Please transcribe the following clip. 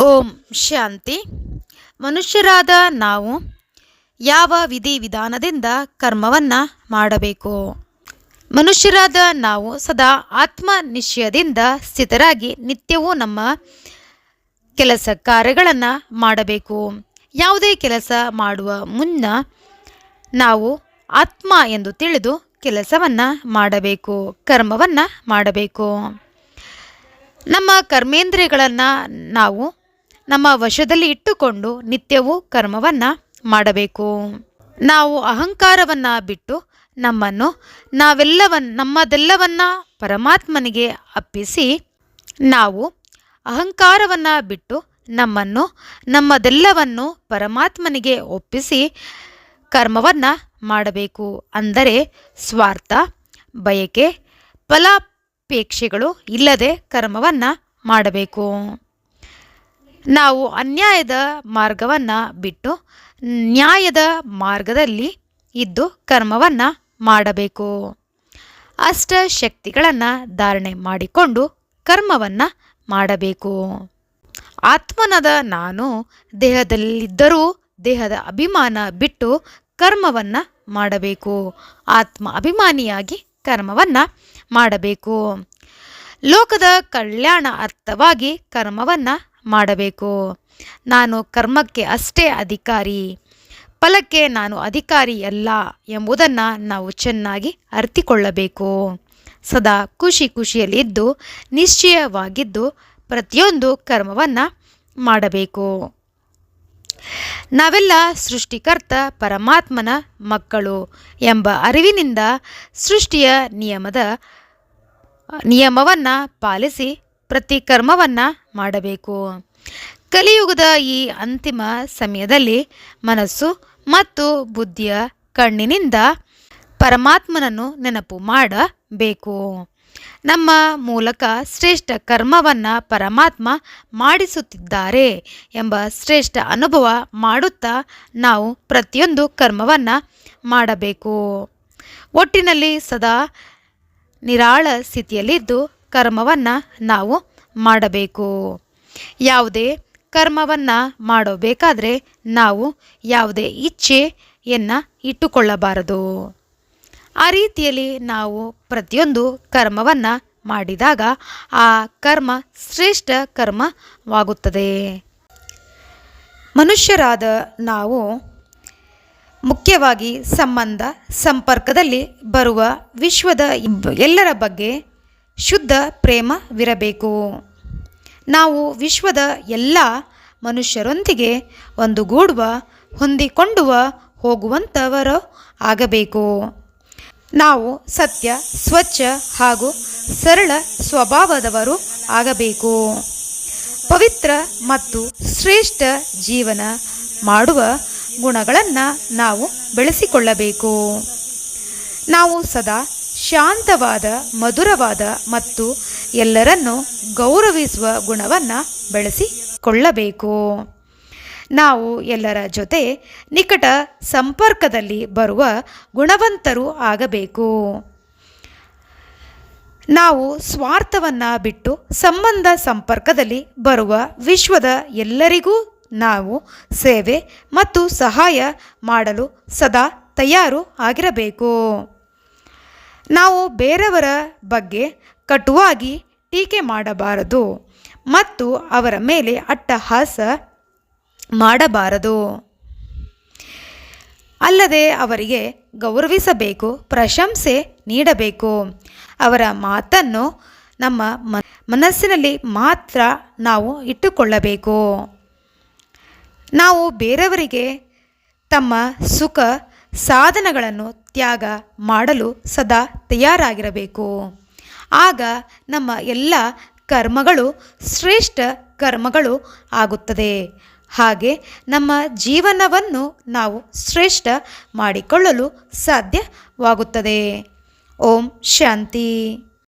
ಓಂ ಶಾಂತಿ. ಮನುಷ್ಯರಾದ ನಾವು ಯಾವ ವಿಧಿ ವಿಧಾನದಿಂದ ಕರ್ಮವನ್ನು ಮಾಡಬೇಕು? ಮನುಷ್ಯರಾದ ನಾವು ಸದಾ ಆತ್ಮ ನಿಶ್ಚಯದಿಂದ ಸ್ಥಿತರಾಗಿ ನಿತ್ಯವೂ ನಮ್ಮ ಕೆಲಸ ಕಾರ್ಯಗಳನ್ನು ಮಾಡಬೇಕು. ಯಾವುದೇ ಕೆಲಸ ಮಾಡುವ ಮುನ್ನ ನಾವು ಆತ್ಮ ಎಂದು ತಿಳಿದು ಕೆಲಸವನ್ನು ಮಾಡಬೇಕು, ಕರ್ಮವನ್ನು ಮಾಡಬೇಕು. ನಮ್ಮ ಕರ್ಮೇಂದ್ರಿಯಗಳನ್ನು ನಾವು ನಮ್ಮ ವಶದಲ್ಲಿ ಇಟ್ಟುಕೊಂಡು ನಿತ್ಯವೂ ಕರ್ಮವನ್ನು ಮಾಡಬೇಕು. ನಾವು ಅಹಂಕಾರವನ್ನು ಬಿಟ್ಟು ನಮ್ಮನ್ನು ನಾವೆಲ್ಲವನ್ನ ನಮ್ಮದೆಲ್ಲವನ್ನ ಪರಮಾತ್ಮನಿಗೆ ಅಪ್ಪಿಸಿ ನಾವು ಅಹಂಕಾರವನ್ನು ಬಿಟ್ಟು ನಮ್ಮನ್ನು, ನಮ್ಮದೆಲ್ಲವನ್ನು ಪರಮಾತ್ಮನಿಗೆ ಒಪ್ಪಿಸಿ ಕರ್ಮವನ್ನು ಮಾಡಬೇಕು. ಅಂದರೆ ಸ್ವಾರ್ಥ, ಬಯಕೆ, ಫಲಾಪೇಕ್ಷೆಗಳು ಇಲ್ಲದೆ ಕರ್ಮವನ್ನು ಮಾಡಬೇಕು. ನಾವು ಅನ್ಯಾಯದ ಮಾರ್ಗವನ್ನು ಬಿಟ್ಟು ನ್ಯಾಯದ ಮಾರ್ಗದಲ್ಲಿ ಇದ್ದು ಕರ್ಮವನ್ನು ಮಾಡಬೇಕು. ಅಷ್ಟ ಶಕ್ತಿಗಳನ್ನು ಧಾರಣೆ ಮಾಡಿಕೊಂಡು ಕರ್ಮವನ್ನು ಮಾಡಬೇಕು. ಆತ್ಮನದ ನಾನು ದೇಹದಲ್ಲಿದ್ದರೂ ದೇಹದ ಅಭಿಮಾನ ಬಿಟ್ಟು ಕರ್ಮವನ್ನು ಮಾಡಬೇಕು. ಆತ್ಮ ಅಭಿಮಾನಿಯಾಗಿ ಕರ್ಮವನ್ನು ಮಾಡಬೇಕು. ಲೋಕದ ಕಲ್ಯಾಣ ಅರ್ಥವಾಗಿ ಕರ್ಮವನ್ನು ಮಾಡಬೇಕು. ನಾನು ಕರ್ಮಕ್ಕೆ ಅಷ್ಟೇ ಅಧಿಕಾರಿ, ಫಲಕ್ಕೆ ನಾನು ಅಧಿಕಾರಿ ಅಲ್ಲ ಎಂಬುದನ್ನು ನಾವು ಚೆನ್ನಾಗಿ ಅರ್ಥಿಕೊಳ್ಳಬೇಕು ಸದಾ ಖುಷಿ ಖುಷಿಯಲ್ಲಿದ್ದು, ನಿಶ್ಚಯವಾಗಿದ್ದು ಪ್ರತಿಯೊಂದು ಕರ್ಮವನ್ನು ಮಾಡಬೇಕು. ನಾವೆಲ್ಲ ಸೃಷ್ಟಿಕರ್ತ ಪರಮಾತ್ಮನ ಮಕ್ಕಳು ಎಂಬ ಅರಿವಿನಿಂದ ಸೃಷ್ಟಿಯ ನಿಯಮದ, ನಿಯಮವನ್ನು ಪಾಲಿಸಿ ಪ್ರತಿ ಕರ್ಮವನ್ನು ಮಾಡಬೇಕು. ಕಲಿಯುಗದ ಈ ಅಂತಿಮ ಸಮಯದಲ್ಲಿ ಮನಸ್ಸು ಮತ್ತು ಬುದ್ಧಿಯ ಕಣ್ಣಿನಿಂದ ಪರಮಾತ್ಮನನ್ನು ನೆನಪು ಮಾಡಬೇಕು. ನಮ್ಮ ಮೂಲಕ ಶ್ರೇಷ್ಠ ಕರ್ಮವನ್ನು ಪರಮಾತ್ಮ ಮಾಡಿಸುತ್ತಿದ್ದಾರೆ ಎಂಬ ಶ್ರೇಷ್ಠ ಅನುಭವ ಮಾಡುತ್ತಾ ನಾವು ಪ್ರತಿಯೊಂದು ಕರ್ಮವನ್ನು ಮಾಡಬೇಕು. ಒಟ್ಟಿನಲ್ಲಿ ಸದಾ ನಿರಾಳ ಸ್ಥಿತಿಯಲ್ಲಿದ್ದು ಕರ್ಮವನ್ನು ನಾವು ಮಾಡಬೇಕು. ಯಾವುದೇ ಕರ್ಮವನ್ನು ಮಾಡಬೇಕಾದ್ರೆ ನಾವು ಯಾವುದೇ ಇಚ್ಛೆಯನ್ನು ಇಟ್ಟುಕೊಳ್ಳಬಾರದು. ಆ ರೀತಿಯಲ್ಲಿ ನಾವು ಪ್ರತಿಯೊಂದು ಕರ್ಮವನ್ನು ಮಾಡಿದಾಗ ಆ ಕರ್ಮ ಶ್ರೇಷ್ಠ ಕರ್ಮವಾಗುತ್ತದೆ. ಮನುಷ್ಯರಾದ ನಾವು ಮುಖ್ಯವಾಗಿ ಸಂಬಂಧ, ಸಂಪರ್ಕದಲ್ಲಿ ಬರುವ ವಿಶ್ವದ ಎಲ್ಲರ ಬಗ್ಗೆ ಶುದ್ಧ ಪ್ರೇಮವಿರಬೇಕು. ನಾವು ವಿಶ್ವದ ಎಲ್ಲ ಮನುಷ್ಯರೊಂದಿಗೆ ಒಂದುಗೂಡುವ, ಹೊಂದಿಕೊಂಡುವ ಹೋಗುವಂಥವರು ಆಗಬೇಕು. ನಾವು ಸತ್ಯ, ಸ್ವಚ್ಛ ಹಾಗೂ ಸರಳ ಸ್ವಭಾವದವರು ಆಗಬೇಕು. ಪವಿತ್ರ ಮತ್ತು ಶ್ರೇಷ್ಠ ಜೀವನ ಮಾಡುವ ಗುಣಗಳನ್ನು ನಾವು ಬೆಳೆಸಿಕೊಳ್ಳಬೇಕು. ನಾವು ಸದಾ ಶಾಂತವಾದ, ಮಧುರವಾದ ಮತ್ತು ಎಲ್ಲರನ್ನು ಗೌರವಿಸುವ ಗುಣವನ್ನು ಬೆಳೆಸಿಕೊಳ್ಳಬೇಕು. ನಾವು ಎಲ್ಲರ ಜೊತೆ ನಿಕಟ ಸಂಪರ್ಕದಲ್ಲಿ ಬರುವ ಗುಣವಂತರು ಆಗಬೇಕು. ನಾವು ಸ್ವಾರ್ಥವನ್ನು ಬಿಟ್ಟು ಸಂಬಂಧ ಸಂಪರ್ಕದಲ್ಲಿ ಬರುವ ವಿಶ್ವದ ಎಲ್ಲರಿಗೂ ನಾವು ಸೇವೆ ಮತ್ತು ಸಹಾಯ ಮಾಡಲು ಸದಾ ತಯಾರು ಆಗಿರಬೇಕು. ನಾವು ಬೇರೆಯವರ ಬಗ್ಗೆ ಕಟುವಾಗಿ ಟೀಕೆ ಮಾಡಬಾರದು ಮತ್ತು ಅವರ ಮೇಲೆ ಅಟ್ಟಹಾಸ ಮಾಡಬಾರದು. ಅಲ್ಲದೆ ಅವರಿಗೆ ಗೌರವಿಸಬೇಕು, ಪ್ರಶಂಸೆ ನೀಡಬೇಕು. ಅವರ ಮಾತನ್ನು ನಮ್ಮ ಮನಸ್ಸಿನಲ್ಲಿ ಮಾತ್ರ ನಾವು ಇಟ್ಟುಕೊಳ್ಳಬೇಕು. ನಾವು ಬೇರೆಯವರಿಗೆ ತಮ್ಮ ಸುಖ ಸಾಧನಗಳನ್ನು ತ್ಯಾಗ ಮಾಡಲು ಸದಾ ತಯಾರಾಗಿರಬೇಕು. ಆಗ ನಮ್ಮ ಎಲ್ಲ ಕರ್ಮಗಳು ಶ್ರೇಷ್ಠ ಕರ್ಮಗಳು ಆಗುತ್ತದೆ. ಹಾಗೆ ನಮ್ಮ ಜೀವನವನ್ನು ನಾವು ಶ್ರೇಷ್ಠ ಮಾಡಿಕೊಳ್ಳಲು ಸಾಧ್ಯವಾಗುತ್ತದೆ. ಓಂ ಶಾಂತಿ.